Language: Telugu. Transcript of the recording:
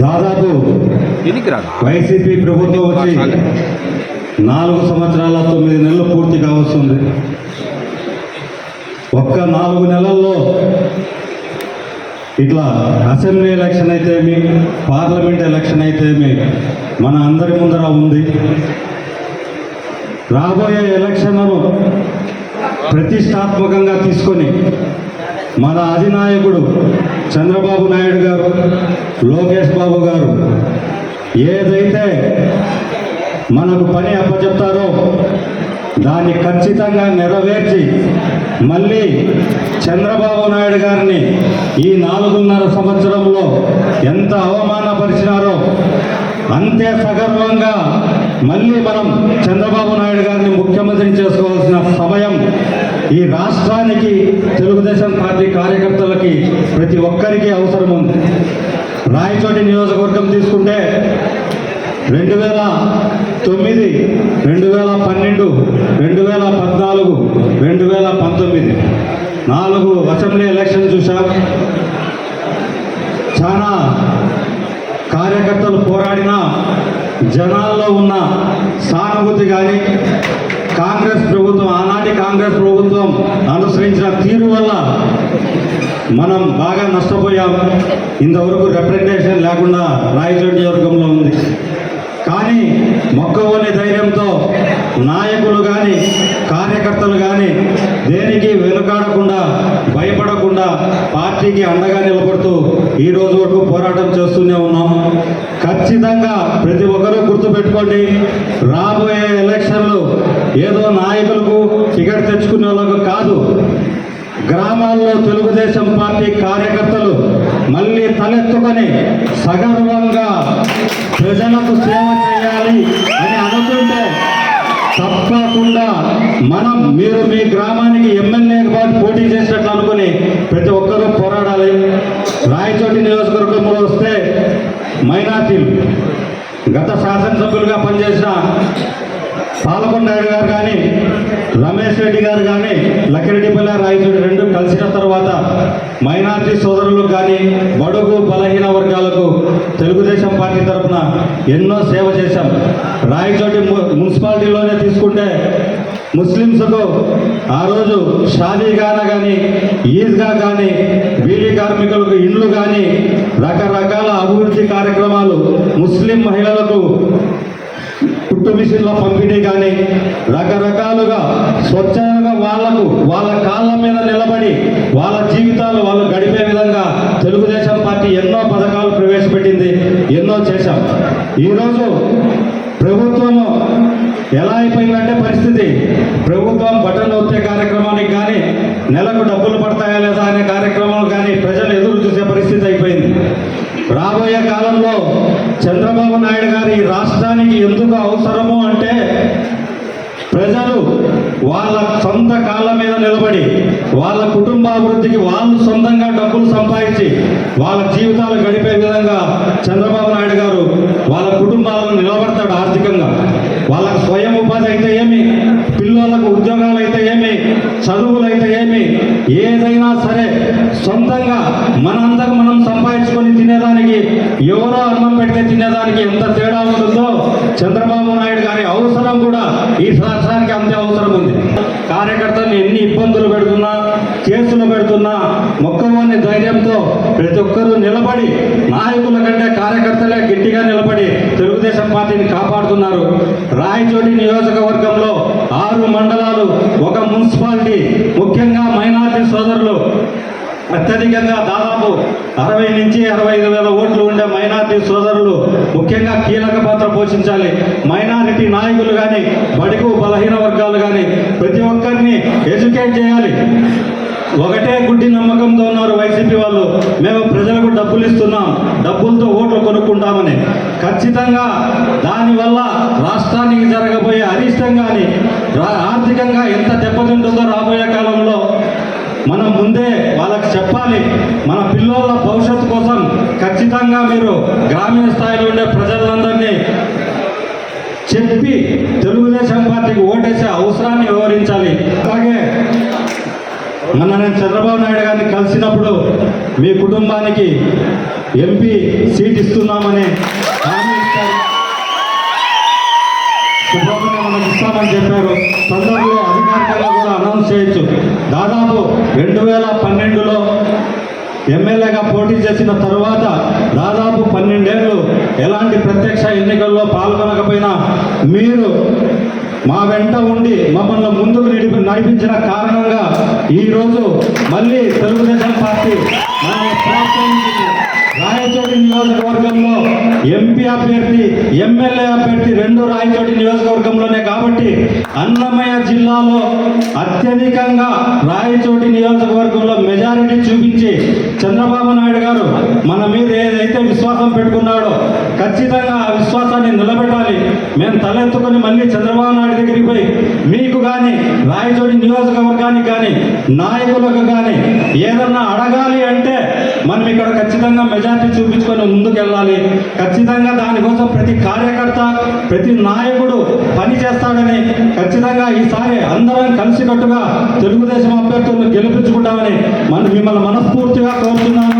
దాదాపు వైసీపీ ప్రభుత్వం వచ్చి నాలుగు సంవత్సరాల తొమ్మిది నెలలు పూర్తి కావస్తుంది ఒక్క నాలుగు నెలల్లో ఇట్లా అసెంబ్లీ ఎలక్షన్ అయితేమి పార్లమెంట్ ఎలక్షన్ అయితేమి మన అందరి ముందర ఉంది. రాబోయే ఎలక్షన్లను ప్రతిష్టాత్మకంగా తీసుకొని మన అధినాయకుడు చంద్రబాబు నాయుడు గారు లోకేష్ బాబు గారు ఏదైతే మనకు పని అప్పచెప్తారో దాన్ని ఖచ్చితంగా నెరవేర్చి మళ్ళీ చంద్రబాబు నాయుడు గారిని ఈ నాలుగున్నర సంవత్సరంలో ఎంత అవమానపరిచినారో అంతే సగర్వంగా మళ్ళీ మనం చంద్రబాబు నాయుడు గారిని ముఖ్యమంత్రిని చేసుకోవాల్సిన సమయం ఈ రాష్ట్రానికి తెలుగుదేశం పార్టీ కార్య ఒక్కరికి అవసరం ఉంది. రాయచోటి నియోజకవర్గం తీసుకుంటే రెండు వేల తొమ్మిది రెండు వేల పన్నెండు రెండు వేల పద్నాలుగు రెండు వేల పంతొమ్మిది. నాలుగు అసెంబ్లీ ఎలక్షన్ చూసాం చాలా కార్యకర్తలు పోరాడిన జనాల్లో ఉన్న సానుభూతి కానీ కాంగ్రెస్ ప్రభుత్వం ఆనాటి కాంగ్రెస్ ప్రభుత్వం అనుసరించిన తీరు వల్ల మనం బాగా నష్టపోయాం. ఇంతవరకు రిప్రజెంటేషన్ లేకుండా రాయచోటి నియోజకవర్గంలో ఉంది. కానీ మొక్కవోని ధైర్యంతో నాయకులు కానీ కార్యకర్తలు కానీ దేనికి వెనుకాడకుండా భయపడకుండా పార్టీకి అండగా నిలబడుతూ ఈ రోజు వరకు పోరాటం చేస్తూనే ఉన్నాం ఖచ్చితంగా ప్రతి ఒక్కరూ గుర్తుపెట్టుకోండి రాబోయే ఎలక్షన్లు ఏదో నాయకులకు టికెట్ తెచ్చుకునే వాళ్ళకు కాదు. గ్రామాల్లో తెలుగుదేశం పార్టీ కార్యకర్తలు మళ్ళీ తలెత్తుకొని సగర్వంగా ప్రజలకు సేవ చేయాలి అని అనుకుంటే తప్పకుండా మనం మీరు మీ గ్రామానికి ఎమ్మెల్యే పాటు పోటీ చేసినట్లు అనుకుని ప్రతి ఒక్కరూ పోరాడాలి. రాయచోటి నియోజకవర్గంలో వస్తే మైనార్టీలు. గత శాసనసభ్యులుగా పనిచేసిన పాలకొండ గారు కానీ రమేష్ రెడ్డి గారు కానీ లక్కిరెడ్డిపల్లి రాయచూడి రెండు కలిసిన తర్వాత మైనార్టీ సోదరులకు కానీ బడుగు బలహీన వర్గాలకు తెలుగుదేశం పార్టీ తరఫున ఎన్నో సేవ చేశాం. రాయచోటి మున్సిపాలిటీలోనే తీసుకుంటే ముస్లింస్కు ఆ రోజు షాదీగాన కానీ ఈద్గా కానీ బీడీ కార్మికులకు ఇండ్లు కానీ రకరకాల అభివృద్ధి కార్యక్రమాలు ముస్లిం మహిళలకు కుట్టు మిషన్ల పంపిణీ కానీ రకరకాలుగా స్వచ్ఛంగా వాళ్ళకు వాళ్ళ కాళ్ళ మీద నిలబడి వాళ్ళ జీవితాలు వాళ్ళు గడిపే విధంగా తెలుగుదేశం పార్టీ ఎన్నో పథకాలు ప్రవేశపెట్టింది ఎన్నో చేశాం. ఈరోజు ప్రభుత్వము ఎలా అయిపోయిందంటే పరిస్థితి. ప్రభుత్వం బటన్ నొత్తే కార్యక్రమానికి కానీ నెలకు డబ్బులు పడతాయా లేదా అనే కార్యక్రమాలు కానీ ప్రజలు ఎదురు చూసే పరిస్థితి అయిపోయింది. రాబోయే కాలంలో చంద్రబాబు నాయుడు గారు ఈ రాష్ట్రానికి ఎందుకు అవసరము అంటే ప్రజలు వాళ్ళ సొంత కాళ్ళ మీద నిలబడి వాళ్ళ కుటుంబాభివృద్ధికి వాళ్ళు సొంతంగా డబ్బులు సంపాదించి వాళ్ళ జీవితాలు గడిపే విధంగా చంద్రబాబు నాయుడు గారు వాళ్ళ కుటుంబాలను నిలబడతాడు ఆర్థికంగా. వాళ్ళకు స్వయం ఉపాధి అయితే ఏమి? పిల్లలకు ఉద్యోగాలు అయితే ఏమి? చదువులు అయితే ఏమి? ఏదైనా సరే సొంతంగా మనందరం మనం సంపాదించుకొని తినేదానికి ఎవరో అన్నం పెడితే తినేదానికి ఎంత తేడా ఉంటుందో చంద్రబాబు నాయుడు గారి అవసరం కూడా ఈ రాష్ట్రానికి అంతే అవసరం ఉంది. కార్యకర్తలు ఎన్ని ఇబ్బందులు పెడుతున్నా కేసులు పెడుతున్నా మొక్కవాన్ని ధైర్యంతో ప్రతి ఒక్కరూ నిలబడి నాయకుల కంటే కార్యకర్తలే గట్టిగా నిలబడి తెలుగుదేశం పార్టీని కాపాడుతున్నారు. రాయచోటి నియోజకవర్గంలో ఆరు మండలాలు ఒక మున్సిపాలిటీ ముఖ్యంగా మైనార్టీ సోదరులు అత్యధికంగా దాదాపు అరవై నుంచి అరవై ఐదు వేల ఓట్లు ఉండే మైనార్టీ సోదరులు ముఖ్యంగా కీలక పాత్ర పోషించాలి. మైనారిటీ నాయకులు కానీ బడుగు బలహీన వర్గాలు కానీ ప్రతి ఒక్కరిని ఎడ్యుకేట్ చేయాలి. ఒకటే గుడ్డి నమ్మకంతో ఉన్నారు వైసీపీ వాళ్ళు. మేము ప్రజలకు డబ్బులు ఇస్తున్నాం. డబ్బులతో ఓట్లు కొనుక్కుంటామని. ఖచ్చితంగా దానివల్ల రాష్ట్రానికి జరగబోయే అరిష్టం కానీ రా- ఆర్థికంగా ఎంత దెబ్బతింటుందో రాబోయే కాలంలో మనం ముందే వాళ్ళకి చెప్పాలి మన పిల్లల భవిష్యత్తు కోసం ఖచ్చితంగా మీరు గ్రామీణ స్థాయిలో ఉండే ప్రజలందరినీ చెప్పి తెలుగుదేశం పార్టీకి ఓటేసే అవసరాన్ని వివరించాలి అలాగే మొన్న నేను చంద్రబాబు నాయుడు గారిని కలిసినప్పుడు మీ కుటుంబానికి ఎంపీ సీట్ ఇస్తున్నామని అని చెప్పారు. తొందరలో అధికారికంగా కూడా అనౌన్స్ చేయొచ్చు. దాదాపు రెండు వేల పన్నెండులో ఎమ్మెల్యేగా పోటీ చేసిన తరువాత దాదాపు పన్నెండేళ్ళు ఎలాంటి ప్రత్యక్ష ఎన్నికల్లో పాల్గొనకపోయినా మీరు మా వెంట ఉండి మమ్మల్ని ముందుకు నడిపి నడిపించిన కారణంగా ఈరోజు మళ్ళీ తెలుగుదేశం పార్టీ రాయచోటి నియోజకవర్గంలో ఎంపీ అభ్యర్థి ఎమ్మెల్యే అభ్యర్థి రెండు రాయచోటి నియోజకవర్గంలోనే కాబట్టి అన్నమయ్య జిల్లాలో అత్యధికంగా రాయచోటి నియోజకవర్గంలో మెజారిటీ చూపించి చంద్రబాబు నాయుడు గారు మన మీద ఏదైతే విశ్వాసం పెట్టుకున్నాడో ఖచ్చితంగా ఆ విశ్వాసాన్ని నిలబెట్టాలి. మేము తలెత్తుకొని మళ్ళీ చంద్రబాబు నాయుడు దగ్గరికి పోయి మీకు కానీ రాయచోటి నియోజకవర్గానికి కానీ నాయకులకు కానీ ఏదన్నా అడగాలి అంటే మనం ఇక్కడ ఖచ్చితంగా మెజార్టీ చూపించుకొని ముందుకు వెళ్ళాలి ఖచ్చితంగా దానికోసం ప్రతి కార్యకర్త ప్రతి నాయకుడు పని చేస్తాడని ఖచ్చితంగా ఈసారి అందరం కలిసికట్టుగా తెలుగుదేశం అభ్యర్థులను గెలిపించుకుంటామని మనం మిమ్మల్ని మనస్ఫూర్తిగా కోరుతున్నాను.